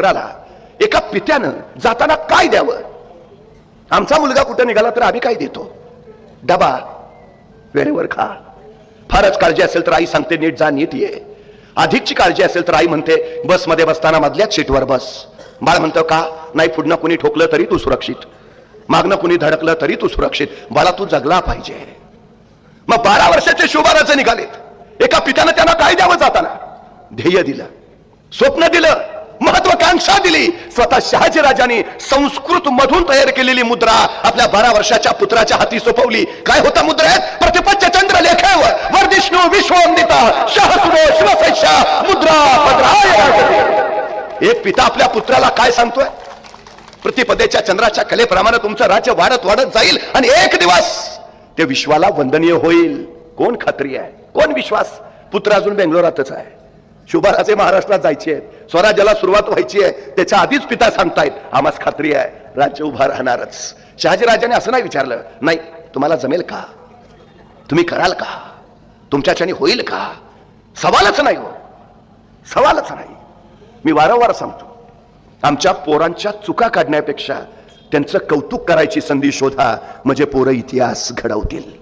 पुत्राला एका पित्यानं जाताना काय द्यावं? आमचा मुलगा कुठं निघाला तर आम्ही काय देतो? डबा वेळेवर खा. फारच काळजी असेल तर आई सांगते नीट जा नीट ये. अधिकची काळजी असेल तर आई म्हणते बसमध्ये बसताना मधल्याच सीटवर बस. बाळ म्हणतो का? नाही पुढनं कुणी ठोकलं तरी तू सुरक्षित. मागणं कुणी धडकलं तरी तू सुरक्षित. बाळा तू जगला पाहिजे. मग बारा वर्षाचे शुभाराचे निघालेत. एका पित्यानं त्यांना काय द्यावं जाताना? ध्येय दिलं. स्वप्न दिलं. शिक्षा दिली. स्वतः शहाजी राजाने संस्कृत मधून तयार केलेली मुद्रा आपल्या बारा वर्षाच्या पुत्राच्या हाती सोपवली. काय होता मुद्रेत प्रतिपच्च चंद्र लेखावर वर्धिष्णू विश्ववंदिता सहस्रो मुद्रा एक पिता आपल्या पुत्राला काय सांगतोय? प्रतिपदेच्या चंद्राच्या कलेप्रमाणे तुमचं राज्य वाढत वाढत जाईल आणि एक दिवस ते विश्वाला वंदनीय होईल. कोण खात्री आहे? कोण विश्वास? पुत्र अजून बेंगलोरातच आहे. शुभाराचे महाराष्ट्रात जायचे आहेत. स्वराज्याला सुरुवात व्हायची आहे. त्याच्या आधीच पिता सांगतायत आम्हास खात्री आहे राज्य उभा राहणारच. शहाजीराजाने असं नाही विचारलं नाही तुम्हाला जमेल का? तुम्ही कराल का? तुमच्याच्याने होईल का? सवालच नाही हो. सवालच नाही. मी वारंवार सांगतो आमच्या पोरांच्या चुका काढण्यापेक्षा त्यांचं कौतुक करायची संधी शोधा. म्हणजे पोरं इतिहास घडवतील.